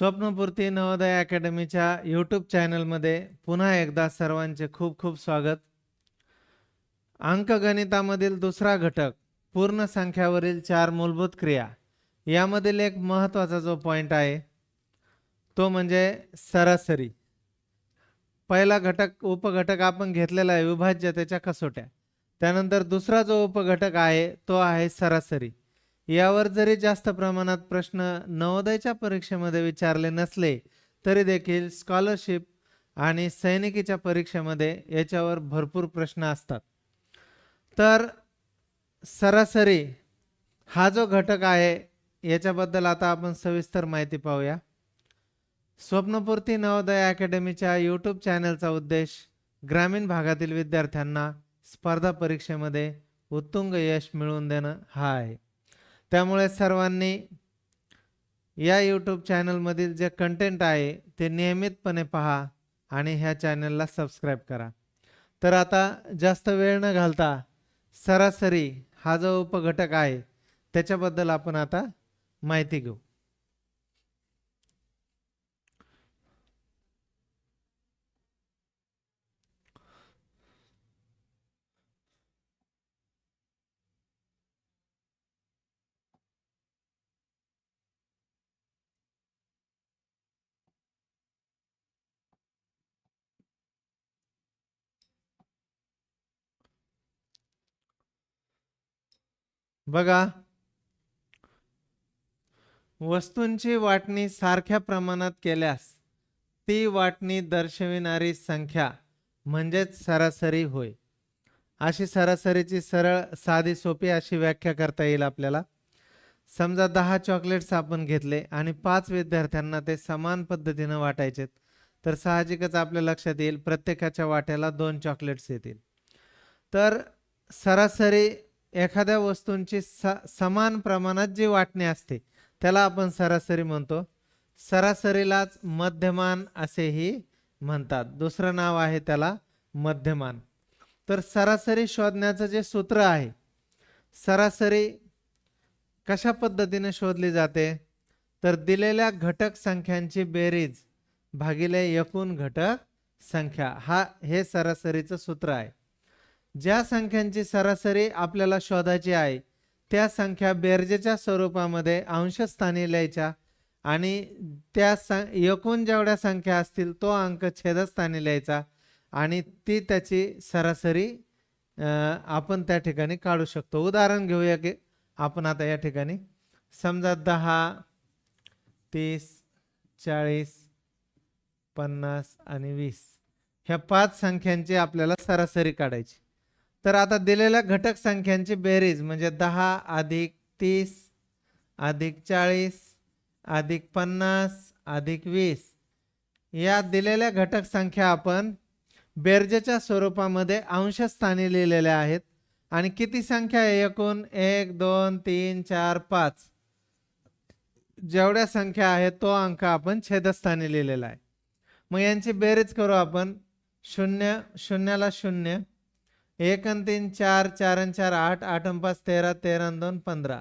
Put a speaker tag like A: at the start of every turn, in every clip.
A: स्वप्नपूर्ती Navodaya अकॅडमीच्या YouTube चॅनलमध्ये पुन्हा एकदा सर्वांचे खूप खूप स्वागत. अंकगणितामधील दुसरा घटक पूर्ण संख्यावरील चार मूलभूत क्रिया. यामधील एक महत्त्वाचा जो पॉईंट आहे तो म्हणजे सरासरी. पहिला घटक उपघटक आपण घेतलेला आहे विभाज्य त्याच्या कसोट्या. त्यानंतर दुसरा जो उपघटक आहे तो आहे सरासरी. यावर जरी जास्त प्रमाणात प्रश्न नवोदयच्या परीक्षेमध्ये विचारले नसले तरी देखील स्कॉलरशिप आणि सैनिकीच्या परीक्षेमध्ये याच्यावर भरपूर प्रश्न असतात. तर सरासरी हा जो घटक आहे याच्याबद्दल आता आपण सविस्तर माहिती पाहूया. स्वप्नपूर्ती नवोदय अकॅडमीच्या यूट्यूब चॅनलचा उद्देश ग्रामीण भागातील विद्यार्थ्यांना स्पर्धा परीक्षेमध्ये उत्तुंग यश मिळवून देणं हा आहे. त्यामुळे सर्वांनी या यूट्यूब चॅनलमधील जे कंटेंट आहे ते नियमितपणे पहा आणि ह्या चॅनलला सबस्क्राईब करा. तर आता जास्त वेळ न घालता सरासरी हा जो उपघटक आहे त्याच्याबद्दल आपण आता माहिती घेऊ. बघा. वस्तूंची वाटणी सारख्या प्रमाणात केल्यास ती वाटणी दर्शविणारी संख्या म्हणजेच सरासरी होय. अशी सरासरीची सरळ साधी सोपी अशी व्याख्या करता येईल आपल्याला. समजा दहा चॉकलेट्स आपण घेतले आणि पाच विद्यार्थ्यांना ते समान पद्धतीनं वाटायचेत तर साहजिकच आपल्या लक्षात येईल प्रत्येकाच्या वाट्याला दोन चॉकलेट्स येतील. तर सरासरी एखाद्या वस्तूंची स समान प्रमाणात जी वाटणी असते त्याला आपण सरासरी म्हणतो. सरासरीलाच मध्यमान असेही म्हणतात. दुसरं नाव आहे त्याला मध्यमान. तर सरासरी शोधण्याचं जे सूत्र आहे सरासरी कशा पद्धतीने शोधली जाते? तर दिलेल्या घटक संख्यांची बेरीज भागिले एकूण घटक संख्या. हा हे सरासरीचं सूत्र आहे. ज्या संख्यांची सरासरी आपल्याला शोधायची आहे त्या संख्या बेरजेच्या स्वरूपामध्ये अंशस्थानी लिहायच्या आणि त्या सं एकूण जेवढ्या संख्या असतील तो अंक छेदस्थानी लिहायचा आणि ती त्याची सरासरी आपण त्या ठिकाणी काढू शकतो. उदाहरण घेऊया की आपण आता या ठिकाणी समजा दहा तीस चाळीस पन्नास आणि वीस. ह्या पाच संख्यांची आपल्याला सरासरी काढायची. तर आता दिलेल्या घटक संख्यांची बेरीज म्हणजे दहा अधिक तीस अधिक चाळीस अधिक पन्नास अधिक वीस. या दिलेल्या घटक संख्या आपण बेरजेच्या स्वरूपामध्ये अंशस्थानी लिहिलेल्या आहेत. आणि किती संख्या आहे एकूण? एक दोन तीन चार पाच. जेवढ्या संख्या आहेत तो अंक आपण छेदस्थानी लिहिलेला आहे. मग यांची बेरीज करू आपण. शून्य शून्याला शून्य. एक आणि तीन चार चार आणि चार आठ आठ आणि पाच तेरा तेरा आणि दोन पंधरा.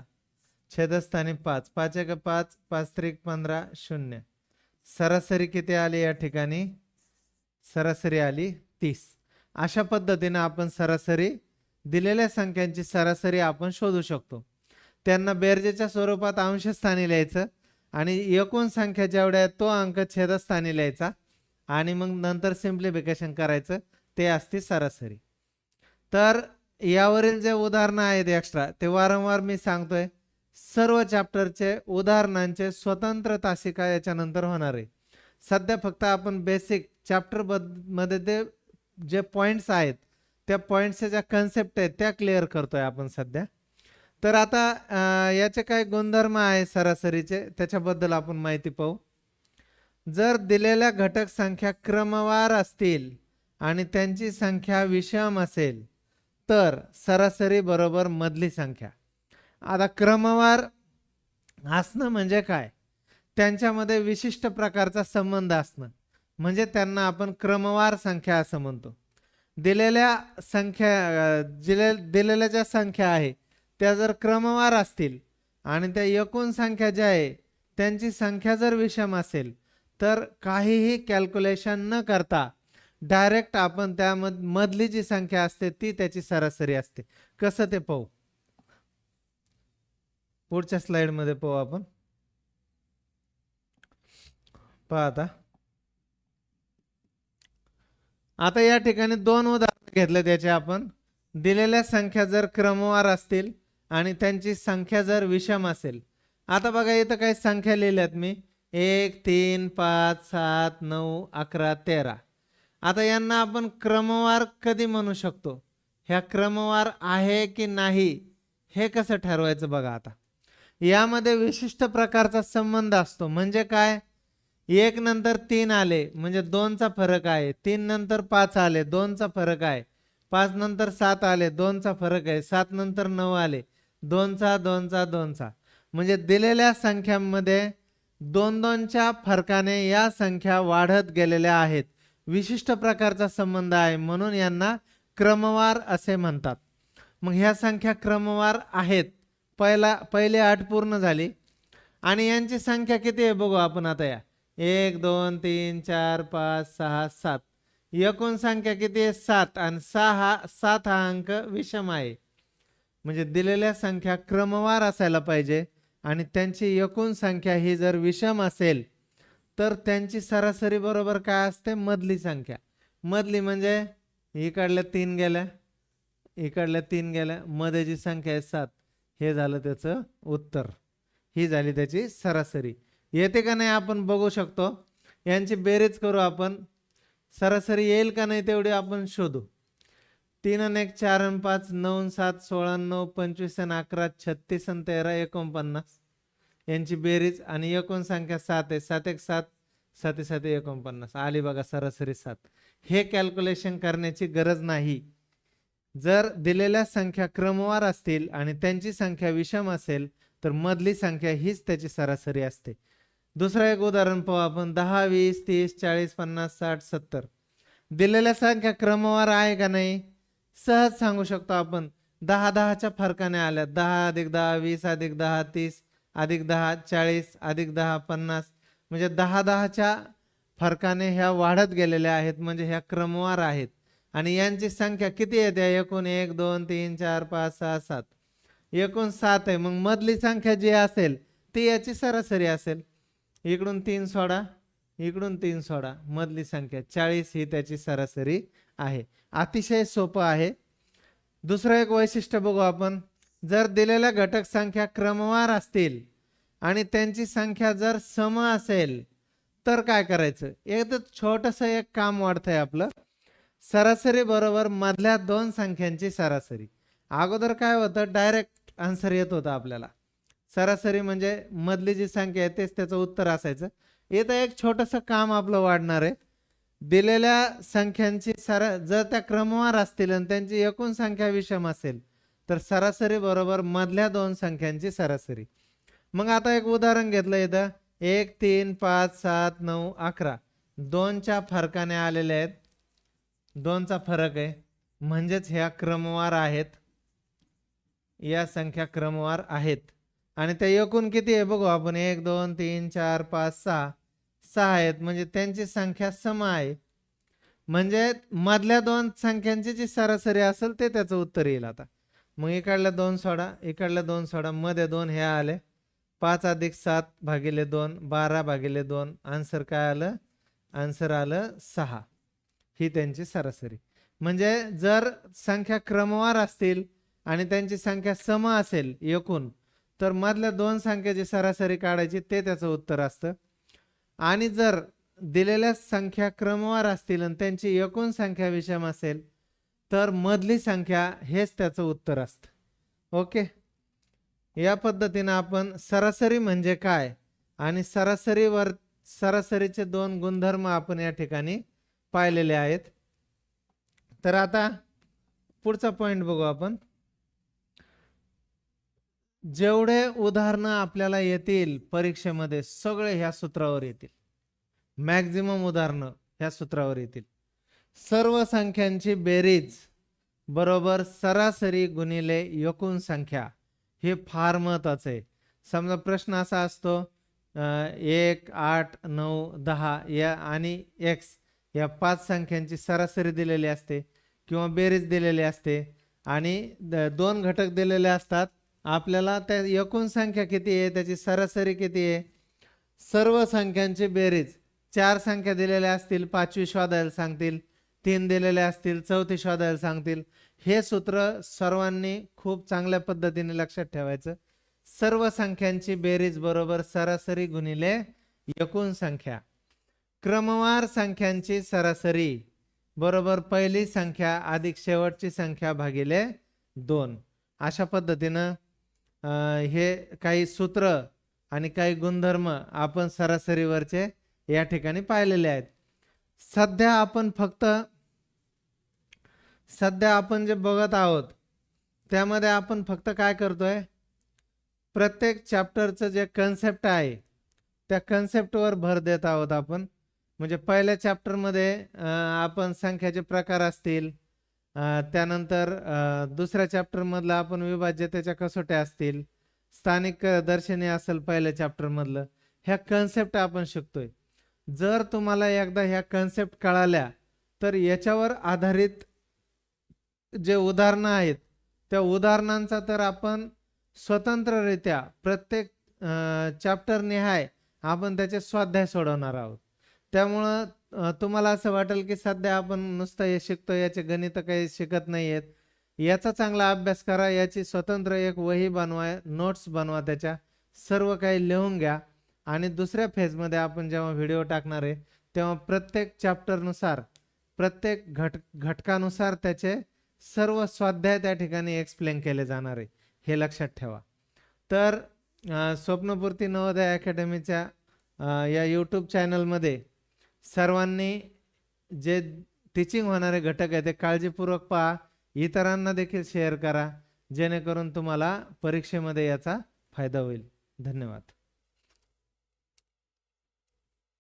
A: छेदस्थानी पाच पाच एक पाच पाच त्रिक पंधरा शून्य. सरासरी किती आली या ठिकाणी? सरासरी आली तीस. अशा पद्धतीनं आपण सरासरी दिलेल्या संख्यांची सरासरी आपण शोधू शकतो. त्यांना बेरजेच्या स्वरूपात अंशस्थानी लिहायचं आणि एकूण संख्या जेवढ्या आहेत तो अंक छेदस्थानी लिहायचा आणि मग नंतर सिम्प्लिफिकेशन करायचं ते असते सरासरी. तर यावरील जे उदाहरणं आहेत एक्स्ट्रा ते वारंवार मी सांगतोय. सर्व चॅप्टरचे उदाहरणांचे स्वतंत्र तासिका याच्यानंतर होणार आहे. सध्या फक्त आपण बेसिक चॅप्टरमध्ये ते जे पॉईंट्स आहेत त्या पॉईंट्सच्या ज्या कन्सेप्ट आहेत त्या क्लिअर करतोय आपण सध्या. तर आता याचे काय गुणधर्म आहे सरासरीचे त्याच्याबद्दल आपण माहिती पाहू. जर दिलेल्या घटक संख्या क्रमवार असतील आणि त्यांची संख्या विषम असेल तर सरासरी बरोबर मधली संख्या. आता क्रमवार असणं म्हणजे काय? त्यांच्यामध्ये विशिष्ट प्रकारचा संबंध असणं. म्हणजे त्यांना आपण क्रमवार संख्या असं म्हणतो. दिलेल्या संख्या दिले दिलेल्या ज्या संख्या आहे त्या जर क्रमवार असतील आणि त्या एकूण संख्या ज्या आहे त्यांची संख्या जर विषम असेल तर काहीही कॅल्क्युलेशन न करता डायरेक्ट आपण त्या मध- मधली जी संख्या असते ती त्याची सरासरी असते. कसं ते पाहू? पुढच्या स्लाइडमध्ये पाहू आपण. पहा आता. आता या ठिकाणी दोन उदाहरण घेतलं त्याचे आपण. दिलेल्या संख्या जर क्रमवार असतील आणि त्यांची संख्या जर विषम असेल. आता बघा इथं काही संख्या लिहिल्यात मी. एक तीन पाच सात नऊ अकरा तेरा. आता यांना आपण क्रमवार कधी म्हणू शकतो? ह्या क्रमवार आहे की नाही हे कसं ठरवायचं बघा आता. यामध्ये विशिष्ट प्रकारचा संबंध असतो. म्हणजे काय? एक नंतर तीन आले म्हणजे दोनचा फरक आहे. तीन नंतर पाच आले दोनचा फरक आहे. पाच नंतर सात आले दोनचा फरक आहे. सात नंतर नऊ आले दोनचा दोनचा दोनचा. म्हणजे दिलेल्या संख्यांमध्ये दोन दोनच्या फरकाने या संख्या वाढत गेलेल्या आहेत. विशिष्ट प्रकारचा संबंध आहे म्हणून यांना क्रमवार असे म्हणतात. मग ह्या संख्या क्रमवार आहेत. पहिला पहिले आठ पूर्ण झाली. आणि यांची संख्या किती आहे बघू आपण आता या. एक दोन तीन चार पाच सहा सात. एकूण संख्या किती आहे? सात. आणि सहा सात हा अंक विषम आहे. म्हणजे दिलेल्या संख्या क्रमवार असायला पाहिजे. आणि त्यांची एकूण संख्या ही जर विषम असेल तर त्यांची सरासरी बरोबर काय असते? मधली संख्या. मधली म्हणजे इकडल्या तीन गेल्या इकडल्या तीन गेल्या मध्ये जी संख्या आहे सात. हे झालं त्याचं उत्तर. ही झाली त्याची सरासरी. येते का नाही आपण बघू शकतो. यांची बेरीज करू आपण. सरासरी येईल का नाही तेवढी आपण शोधू. तीन आणि एक चार आणि पाच नऊ सात सोळा नऊ पंचवीस आणि अकरा छत्तीस आणि तेरा एकोणपन्नास. यांची बेरीज आणि एकूण संख्या सात आहे. सात एक सात सात साते एकोणपन्नास. आली बघा सरासरी सात. हे कॅल्क्युलेशन करण्याची गरज नाही. जर दिलेल्या संख्या क्रमवार असतील आणि त्यांची संख्या विषम असेल तर मधली संख्या हीच त्याची सरासरी असते. दुसरं एक उदाहरण पाहू आपण. दहा वीस तीस चाळीस पन्नास साठ सत्तर. दिलेल्या संख्या क्रमवार आहे का नाही? सहज सांगू शकतो आपण. दहा दहाच्या फरकाने आल्या. दहा अधिक दहा वीस अधिक दहा तीस. अधिक दहा चाळीस अधिक दहा पन्नास. म्हणजे दहा दहाच्या फरकाने ह्या वाढत गेलेल्या आहेत म्हणजे ह्या क्रमवार आहेत. आणि यांची संख्या किती येते एकूण एक दोन तीन चार पाच सहा सात. एकूण सात आहे. मग मधली संख्या जी असेल ती याची सरासरी असेल. इकडून तीन सोडा इकडून तीन सोडा. मधली संख्या चाळीस ही त्याची सरासरी आहे. अतिशय सोपं आहे. दुसरं एक वैशिष्ट्य बघू आपण. जर दिलेल्या घटक संख्या क्रमवार असतील आणि त्यांची संख्या जर सम असेल तर काय करायचं? एक छोटस एक काम वाढतंय आपलं. सरासरी बरोबर मधल्या दोन संख्यांची सरासरी. अगोदर काय होतं? डायरेक्ट आन्सर येत होतं आपल्याला. सरासरी म्हणजे मधली जी संख्या आहे तेच त्याचं उत्तर असायचं. इथं एक छोटंसं काम आपलं वाढणार आहे. दिलेल्या संख्यांची सरा जर त्या क्रमवार असतील आणि त्यांची एकूण संख्या विषम असेल तर सरासरी बरोबर मधल्या दोन संख्यांची सरासरी. मग आता एक उदाहरण घेतलं इथं. एक तीन पाच सात नऊ अकरा. दोनच्या फरकाने आलेले आहेत. दोनचा फरक आहे. म्हणजेच ह्या क्रमवार आहेत. या संख्या क्रमवार आहेत. आणि त्या एकूण किती आहे? बघू आपण. एक दोन तीन चार पाच सहा. सहा आहेत. म्हणजे त्यांची संख्या सम आहे. म्हणजे मधल्या दोन संख्यांची जी सरासरी असेल ते त्याचं उत्तर येईल आता. मग इकडल्या दोन सोडा इकडल्या दोन सोडा. मध्ये दोन हे आले. पाच अधिक सात भागिले दोन बारा भागिले दोन आन्सर काय आलं? आन्सर आलं सहा. ही त्यांची सरासरी. म्हणजे जर संख्या क्रमवार असतील आणि त्यांची संख्या सम असेल एकूण तर मधल्या दोन संख्येची सरासरी काढायची ते त्याचं उत्तर असतं. आणि जर दिलेल्या संख्या क्रमवार असतील आणि त्यांची एकूण संख्या विषम असेल तर मधली संख्या हेच त्याचं उत्तर असतं. ओके? या पद्धतीनं आपण सरासरी म्हणजे काय आणि सरासरीवर सरासरीचे दोन गुणधर्म आपण या ठिकाणी पाहिलेले आहेत. तर आता पुढचा पॉईंट बघू आपण. जेवढे उदाहरणं आपल्याला येतील परीक्षेमध्ये सगळे ह्या सूत्रावर येतील. मॅक्झिमम उदाहरणं ह्या सूत्रावर येतील. सर्व संख्यांची बेरीज बरोबर सरासरी गुणिले एकूण संख्या. हे फार महत्वाचं आहे. समजा प्रश्न असा असतो एक आठ नऊ दहा या आणि एक्स या पाच संख्यांची सरासरी दिलेली असते किंवा बेरीज दिलेली असते आणि द- दोन घटक दिलेले असतात. आपल्याला त्या एकूण संख्या किती आहे? त्याची सरासरी किती आहे? सर्व संख्यांची बेरीज चार संख्या दिलेल्या असतील पाचवी शोधायला सांगतील. तीन दिलेले असतील चौथी शोधायला सांगतील. हे सूत्र सर्वांनी खूप चांगल्या पद्धतीने लक्षात ठेवायचं. सर्व संख्यांची बेरीज बरोबर सरासरी गुणिले एकूण संख्या. क्रमवार संख्यांची सरासरी बरोबर पहिली संख्या अधिक शेवटची संख्या भागिले दोन. अशा पद्धतीनं हे काही सूत्र आणि काही गुणधर्म आपण सरासरीवरचे या ठिकाणी पाहिलेले आहेत. सध्या आपण फक्त सध्या आपण जे बघत आहोत त्यामध्ये आपण फक्त काय करतोय? प्रत्येक चॅप्टरचं जे कन्सेप्ट आहे त्या कन्सेप्टवर भर देत आहोत आपण. म्हणजे पहिल्या चॅप्टरमध्ये आपण संख्याचे प्रकार असतील त्यानंतर दुसऱ्या चॅप्टरमधलं आपण विभाज्यतेच्या कसोट्या असतील स्थानिक दर्शनी असेल पहिल्या चॅप्टरमधलं ह्या कन्सेप्ट आपण शिकतोय. जर तुम्हाला एकदा ह्या कन्सेप्ट कळाल्या तर याच्यावर आधारित जे उदाहरणं आहेत त्या उदाहरणांचा तर आपण स्वतंत्ररित्या प्रत्येक चॅप्टर निहाय आपण त्याचे स्वाध्याय सोडवणार आहोत. त्यामुळं तुम्हाला असं वाटेल की सध्या आपण नुसतं हे शिकतो याचे गणित काही शिकत नाही आहेत याचा चांगला अभ्यास करा याची स्वतंत्र एक वही बनवा नोट्स बनवा त्याच्या सर्व काही लिहून घ्या. आणि दुसऱ्या फेजमध्ये आपण जेव्हा व्हिडिओ टाकणार आहे तेव्हा प्रत्येक चॅप्टरनुसार प्रत्येक घट घटकानुसार त्याचे सर्व स्वाध्याय त्या ठिकाणी एक्सप्लेन केले जाणार आहे हे लक्षात ठेवा. तर स्वप्नपूर्ती नवोदय अकॅडमीच्या या यूट्यूब चॅनलमध्ये सर्वांनी जे टीचिंग होणारे घटक आहे ते काळजीपूर्वक पहा इतरांना देखील शेअर करा जेणेकरून तुम्हाला परीक्षेमध्ये याचा फायदा होईल. धन्यवाद.